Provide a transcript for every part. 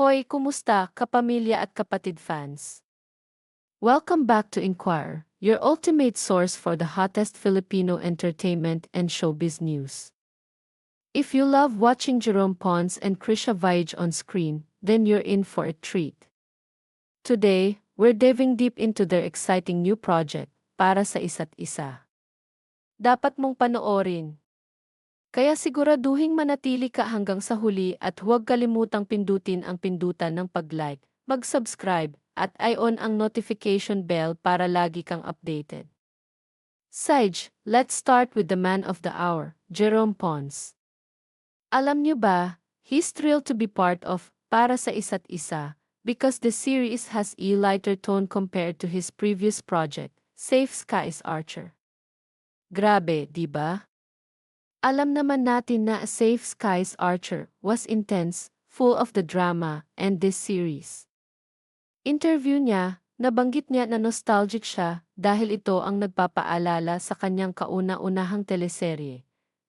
Hoy, kumusta, kapamilya at kapatid fans? Welcome back to Inquire, your ultimate source for the hottest Filipino entertainment and showbiz news. If you love watching Jerome Pons and Krisha Vaij on screen, then you're in for a treat. Today, we're diving deep into their exciting new project, para sa isa't isa. Dapat mong panoorin. Kaya siguraduhing manatili ka hanggang sa huli at huwag kalimutang pindutin ang pindutan ng pag-like, mag-subscribe, at i-on ang notification bell para lagi kang updated. Sage, let's start with the man of the hour, Jerome Pons. Alam niyo ba, he's thrilled to be part of Para sa Isa't Isa because the series has a lighter tone compared to his previous project, Safe Skies Archer. Grabe, di ba? Alam naman natin na Safe Skies Archer was intense, full of the drama, and this series. Interview niya, nabanggit niya na nostalgic siya dahil ito ang nagpapaalala sa kanyang kauna-unahang teleserye.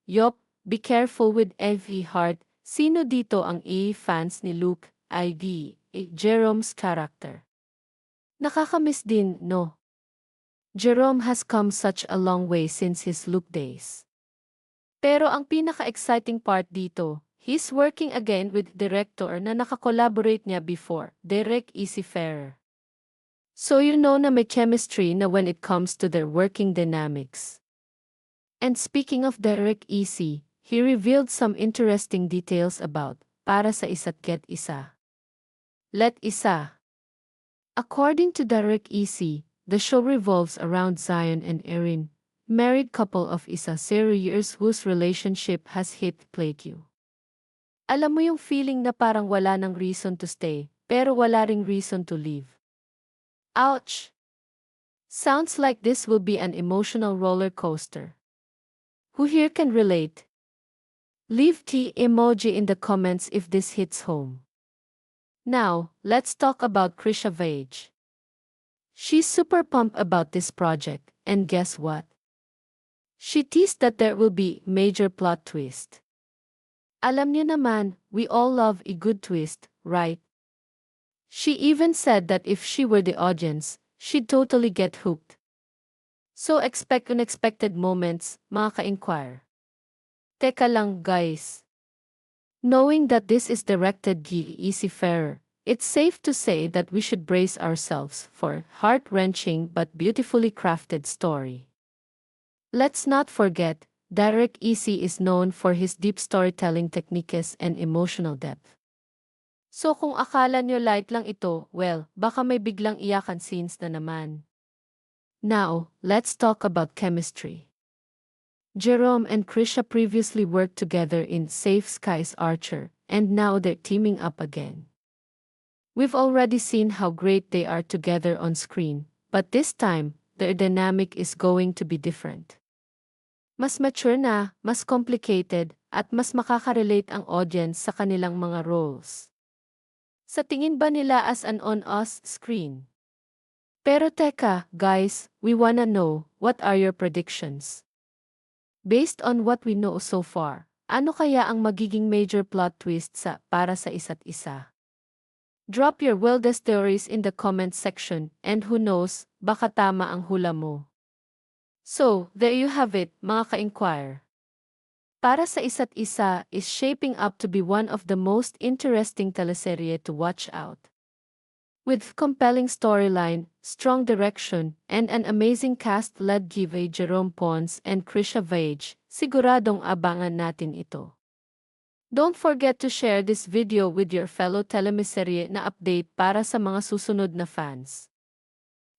Yop, be careful with every heart. Sino dito ang A fans ni Luke, ID, Jerome's character? Nakakamiss din, no? Jerome has come such a long way since his Luke days. Pero ang pinaka-exciting part dito, he's working again with director na nakakolaborate niya before, Derek Easyfarer. So you know na may chemistry na when it comes to their working dynamics. And speaking of Derek Easy, he revealed some interesting details about para sa isa't get isa. Let isa. According to Derek Easy, the show revolves around Zion and Erin, married couple of isa zero years whose relationship has hit plateau. Alam mo yung feeling na parang wala ng reason to stay, pero wala ring reason to leave. Ouch! Sounds like this will be an emotional roller coaster. Who here can relate? Leave T emoji in the comments if this hits home. Now, let's talk about Krisha Vaij. She's super pumped about this project, and guess what? She teased that there will be major plot twist. Alam niyo naman, we all love a good twist, right? She even said that if she were the audience, she'd totally get hooked. So expect unexpected moments, mga ka-inquire. Teka lang, guys. Knowing that this is directed by Fair, it's safe to say that we should brace ourselves for heart-wrenching but beautifully crafted story. Let's not forget, Derek Easy is known for his deep storytelling techniques and emotional depth. So kung akala nyo light lang ito, well, baka may biglang iyakan scenes na naman. Now, let's talk about chemistry. Jerome and Krisha previously worked together in Safe Skies Archer, and now they're teaming up again. We've already seen how great they are together on screen, but this time, their dynamic is going to be different. Mas mature na, mas complicated, at mas makaka-relate ang audience sa kanilang mga roles. Sa tingin ba nila as an on-us screen? Pero teka, guys, we wanna know, what are your predictions? Based on what we know so far, ano kaya ang magiging major plot twist sa para sa isa't isa? Drop your wildest theories in the comment section and who knows, baka tama ang hula mo. So, there you have it, mga ka-inquire. Para sa isa't isa is shaping up to be one of the most interesting teleserye to watch out. With compelling storyline, strong direction, and an amazing cast led by Jerome Pons and Krisha Vaij, siguradong abangan natin ito. Don't forget to share this video with your fellow telemiserye na update para sa mga susunod na fans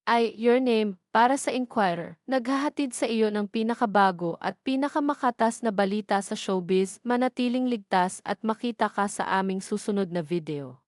ay Your Name para sa Inquirer, naghahatid sa iyo ng pinakabago at pinakamakatas na balita sa showbiz, manatiling ligtas at makita ka sa aming susunod na video.